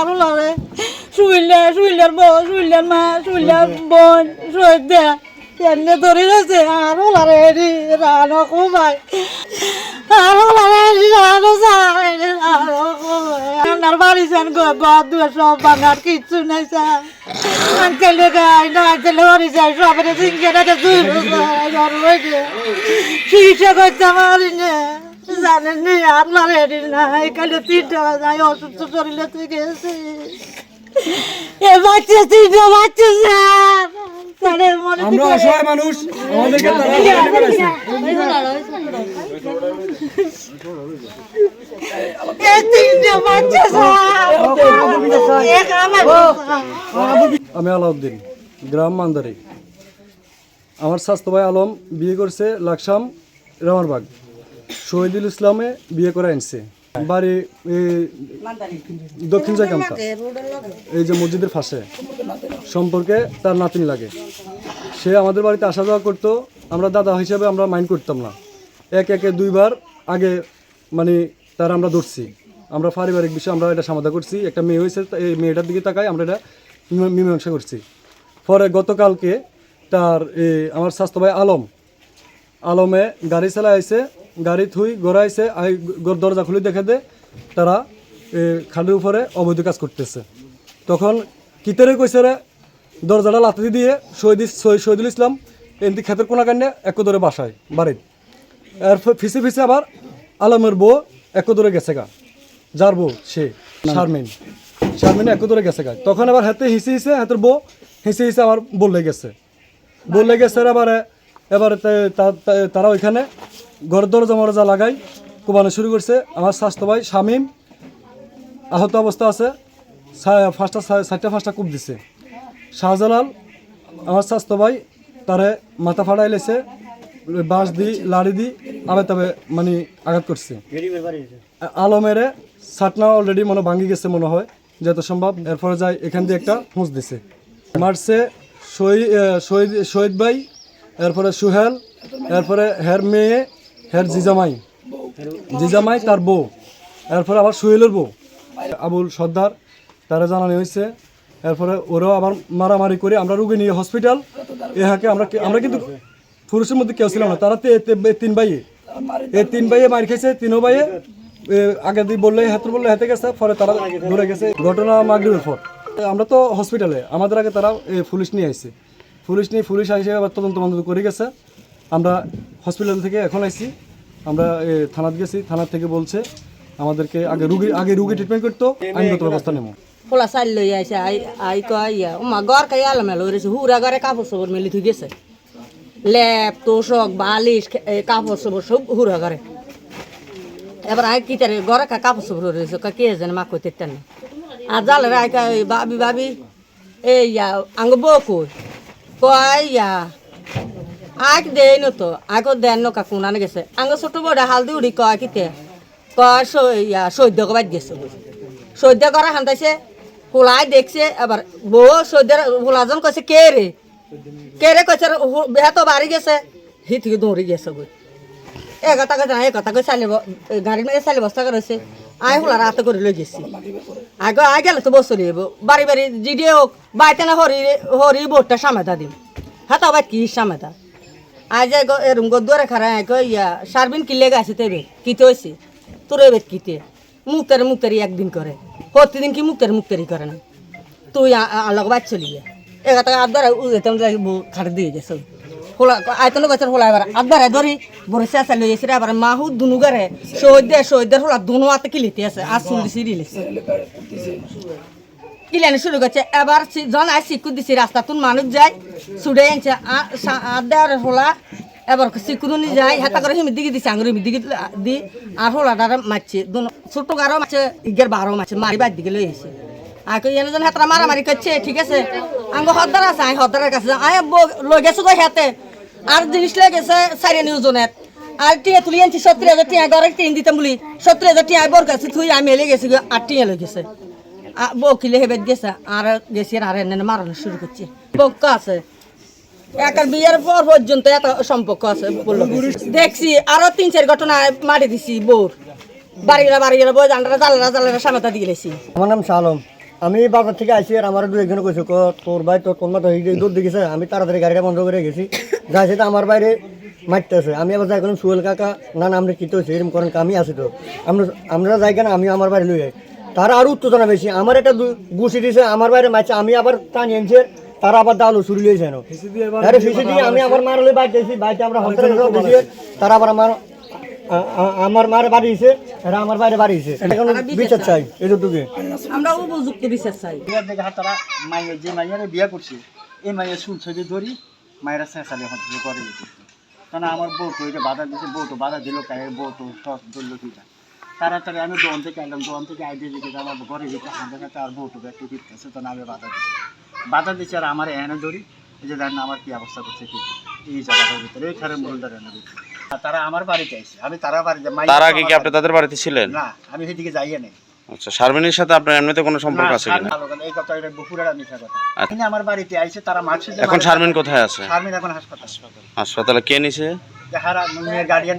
আরও লড়ে শুইলে, শুইলের বউ শুইলের মা শুইলের বোন শুয়ে দে। এনে ধরে রয়েছে, আরও লড়ে এডি রানো খুবাই আরও লড়ে এডি রানো সাই আরও আমার বাড়ি যান গো গদ দুয়ে সব বাঙার কিচ্ছু নাই স্যার। আঙ্কেলে গাই, না আঙ্কেলে বাড়ি যাই সবারে সিঙ্গে না চিকিৎসা করতে না জানেন নি আপনার তিনটা যাই অসুস্থ শরীরে থেকে এসে এ বাচ্চা তিনটা বাচ্চা স্যার স্যারের মনে আমরা অসহায় মানুষ আমাদেরকে তারা এখানে বেড়াইছে। এ তিনটা বাচ্চা স্যার আমি আলাউদ্দিন গ্রাম মান্দারি আমার স্বাস্থ্য ভাই আলম বিয়ে করছে লাকসাম রামারবাগ শহীদুল ইসলামে বিয়ে করে আনছে। বাড়ি দক্ষিণ জায়গামতা এই যে মসজিদের পাশে। সম্পর্কে তার নাতিন লাগে। সে আমাদের বাড়িতে আসা যাওয়া করতো। আমরা দাদা হিসেবে আমরা মাইন্ড করতাম না। এক একে দুইবার আগে মানে তার আমরা ধরছি। আমরা পারিবারিক বিষয়ে আমরা এটা সমাধা করছি। একটা মেয়ে হয়েছে এই মেয়েটার দিকে তাকাই আমরা এটা মীমা- মীমাংসা করছি। পরে গতকালকে তার আমার স্বাস্থ্য ভাই আলম। আলমে গাড়ি চালাই আইছে গাড়ি থুই গড়াইছে দরজা খুলে দেখে দে তারা খালের উপরে অবৈধ কাজ করতেছে। তখন কিতারে কইছে রে দরজাটা লাথি দিয়ে শহীদ শহীদুল ইসলাম এমনি ক্ষেতের কোনা কান্নে এক ধরে বাসায় বাড়ির। এর ফ- ফিসে ফিসে আবার আলমের বউ এক ধরে গেছে গা যার বউ সে শারমিন। শারমিন এক ধরে গেছে গা। তখন আবার হাতে হিসে হিসে হাতের বউ হিসে হিসে আবার বললে গেছে। বললে গেছে এবারে এবারে তারা ওইখানে ঘর দরজা মরজা লাগাই কোবানো শুরু করছে। আমার স্বাস্থ্য ভাই শামিম, আহত অবস্থা আছে। ফার্স্টটা সা- ফার্স্টটা কূপ দিছে। শাহজালাল, আমার স্বাস্থ্য ভাই, তারে মাথা ফাড়াই লেছে, বাঁশ দি, লাড়ি দি, আবে তবে মানে আঘাত করছে। আলমেরে সাটনা অলরেডি মনে ভাঙি গেছে মনে হয়, যত সম্ভব। এরপরে যাই এখান দিয়ে একটা হুঁচ দিছে। মারছে শহীদ শহীদ ভাই, এরপরে সুহেল, এরপরে হের মেয়ে হের জিজামাই। জিজামাই তার বউ। এরপরে আবার সুহেলের বউ। আবুল সর্দার, তারা জানানো হয়েছে। এরপরে ওরাও আবার মারামারি করে আমরা রুগী নিয়ে হসপিটাল। এহাকে আমরা আমরা কিন্তু পুরুষের মধ্যে কেউ ছিলাম না। তারা তিন ভাইয়ে। এই তিন ভাইয়ে মার খেয়েছে, তিনও ভাইয়ে। আগে দিয়ে বললে, হাতে বললে হাতে গেছে, পরে তারা ধরে গেছে। ঘটনা মাগরিবের পর। আমরা তো হসপিটালে। আমাদের আগে তারা পুলিশ নিয়ে আসছে পুলিশ নিয়ে পুলিশ এসে আবার তদন্ত করে গেছে। আমরা হসপিটাল থেকে এখন আইছি। আমরা থানাত গেছি থানার থেকে বলছে, আমাদেরকে আগে রুগী আগে রুগী ট্রিটমেন্ট করতো আইনগত ব্যবস্থা নেব। খোলা চাল লই আইছে, আই আই কয় ইয়া ও মা গর কাই আলো মেলো রয়েছে হুরা ঘরে কাপড় চোপড় মেলি থুই গেছে। লেপ তোষক, বালিশ কাপড় চোপড় সব হুরা ঘরে এবার আই কি তারে ঘরে কা কাপড় চোপড় রয়েছে কা কে জানে মা কইতে তেন আর জালে আই কয় বাবি বাবি, এ, ইয়া, আঙ্গ বউ কই? কয়, ইয়া আক দেই ন তো আকো দেন ন কাকু গেছে। আঙ্গ ছোট বড় হালদি উড়ি কয় কিতে, কয় ইয়া সৈদ্য কবাই গেছে। সৈদ্য করা হান্তাইছে হোলাই দেখছে এবার বউ সৈদ্যের হোলাজন কইছে কে রে কে রে কইছে বেহা তো বাড়ি গেছে। হি থেকে দৌড়ি গেছে গই এ কথা কইছে না এ কথা কই চালি গাড়ির মেয়ে চালি বস্তা করেছে আই হোলা রাতে করে লই গেছি। আগে আই গেলে তো বসে লিব বাড়ি বাড়ি জিডি হোক বাইতে না হরি হরি বোটটা সামেদা দিম। হ্যাঁ তো আবার কি সামেদা আজ এরম গদুয়ারে খারা এক ইয়া, সারবিন কিলে গাছে তেবে কিতে হয়েছে তোর এবার কিতে? মুক্তারে মুক্তারি একদিন করে। প্রতিদিন কি মুক্তারি মুক্তারি করে না? তুই আলোক বাদ চলি এগারটা আদারে উজেতাম খাটে দিয়ে গেছে। হোলা আয়তন গাছের হোলা এবার আদারে ধরি বড় চেঁচা লই এসে এবার মাহু দুনু গারে শহীদ শহীদের হোলা দুনু হাতে কিলিতে আছে? আর চুল দিছি, রিলেছে। কিলানি শুরু করছে। এবার সি- জন আই সিকু দিছি রাস্তা, তুন মানুষ যায়, ছুটে আনছে আদার হোলা, এবার সিকুনি যায়, হাতা করে হিমি দিকে দিছে আঙুর হিমি দিকে দি, আর হোলা ডারে মারছে। ছোট গারো মারছে, ইগের বারো মারছে, মারি বাদ দিকে লই এসে আকে এনে জন হাতরা মারামারি করছে, ঠিক আছে? আঙ্গ হদ্দার আছে আই হদ্দারের কাছে আই লই গেছে গো হাতে? আর জিনিস লই গেছে সাইরে নিউজনের আর টিয়া তুলি আনছি সত্তর হাজার টিয়া ঘরে তিন দিতাম বলি, সত্তর হাজার টিয়া বর কাছে তুই আমি এলে গেছি আর টিয়া লই গেছে। বকিলে হেবে গেছে আর গেছি আর এনে মারানো শুরু করছে পক্ষ আছে একার বিয়ের পর পর্যন্ত এত সম্পর্ক আছে দেখছি আরও তিন চার ঘটনা মারি দিছি বোর বাড়ি গেলে বাড়ি গেলে বই জানরা জালেরা জালেরা সামনে দিয়ে গেছি আমার নাম শালম। আমি বাজার থেকে আসি আর আমার দু একজন কইছে তোর ভাই, তোর হয়ে দৌড় দিয়েছে আমি তাড়াতাড়ি গাড়িটা বন্ধ করে গেছি। যাইছে তো আমার বাইরে মারতেছে। আমি আবার যাই কোনো সুয়েল কাকা না না, আমরা কি তো হয়েছে, এরকম করেন আমি আছি তো। আমরা আমরা যাই কেন আমি আমার বাড়ি লই যাই। তারা আরও উত্তেজনা বেশি। আমার একটা গুছি দিছে আমার বাইরে মারছে আমি আবার টানি আনছে তারা আবার দালো চুরি লইছে না ফিসি দিয়ে এবার আরে ফিসি দিয়ে আমি আবার মার লই বাইতে আছি বাইতে আমরা হসপিটালে দিয়েছি তারা আবার আমার আমার মার বাড়ি এসে এরা আমার বাইরে বাড়ি এসে এখন বিচার চাই। এটুকুকে আমরা উপযুক্ত বিচার চাই। বিয়ার দেখে হাত তারা মাইয়ের যে মাইয়ারে বিয়া করছে এই মাইয়ের শুন ছবি ধরি মায়েরা শেষালে হচ্ছে করে দিতে কারণ আমার বউ তো এটা বাধা দিছে বউ তো বাধা দিল কায়ের বউ তো সস ধরলো কিটা তাড়াতাড়ি আমি দোকান থেকে দোকান থেকে আইডি আমার ঘরে হাতে হাতে আর একটু আমি বাধা দিচ্ছি বাধা দিচ্ছে আর আমার এনে ধরি এই যে দেখেন আমার কি অবস্থা করছে কি এই জায়গাটার ভিতরে এই খারের মূলটার এনে আর তারা আমার বাড়িতে আসছে আমি তারা বাড়িতে তার আগে কি আপনি তাদের বাড়িতে ছিলেন? না আমি সেদিকে যাইয়ে নেই। আচ্ছা শারমিনের সাথে আপনার এমনিতে কোনো সম্পর্ক আছে কিনা? এই কথা এটা বকুড়ার মিথ্যা কথা। আচ্ছা। আমার বাড়িতে আইছে তারা মারছে এখন শারমিন কোথায় আছে? শারমিন এখন হাসপাতাল। হাসপাতালে কে নিছে? যাহারা মেয়ের গার্ডিয়ান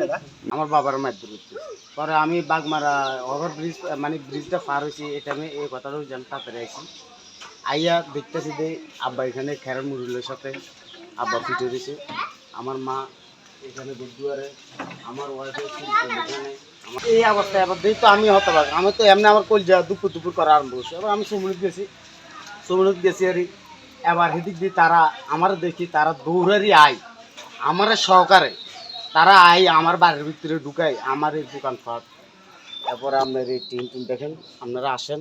আমার বাবার হচ্ছে পরে আমি বাগমারা ওভার ব্রিজ মানে ব্রিজটা পার হয়েছি এটা আমি এই কথাটাও জান তাড়াতাড়ি আইছি। আইয়া দেখতেছি যে আব্বা এখানে খেরার মুরুলের সাথে আব্বা ফিটে দিছে আমার মা এখানে দুয়ারে, আমার ওয়াইফের এই অবস্থায় আবার দেখি তো আমি হতবাক আমি তো এমনি আমার কলজা দুপুর দুপুর করা আরম্ভ হয়েছে এবার আমি সমুদ্র গেছি। সমুদ্র গেছি আর এবার সেদিক দিয়ে তারা আমার দেখি, তারা দৌড়ারি আয়। আমার সহকারে তারা আই আমার বাড়ির ভিতরে ঢুকাই আমার এই দোকান ফাট তারপরে আপনার এই টিম টিম দেখেন, আপনারা আসেন।